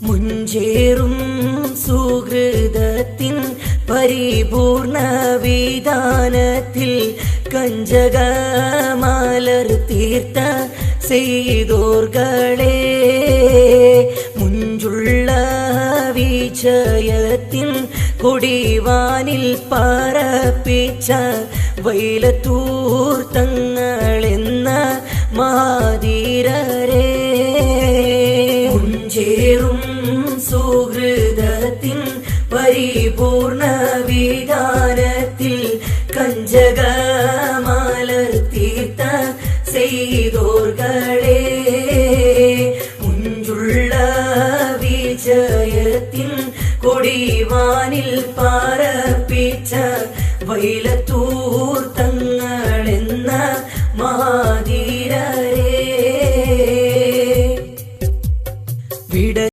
മുഞ്ചേറും സുഹൃതത്തിൻ പരിപൂർണ വിധാനത്തിൽ കഞ്ചകമാലർ തീർത്ത ചെയ്തോർകളെ മുഞ്ചുള്ള വിജയത്തിൻ കൊടിവാനിൽ പറപ്പിച്ച വൈലത്തൂർത്തങ്ങളെന്ന മാതിരരേ മുഞ്ചേറും സുഹൃതത്തിൻ പരിപൂർണ വിധാനത്തിൽ കഞ്ചകമാലർ തീർത്ത ചെയ്തോർകളെ മുഞ്ചുള്ള വിജയത്തിൻ കൊടിവാനിൽ പാറപ്പിച്ച വൈലത്തൂർത്ത விட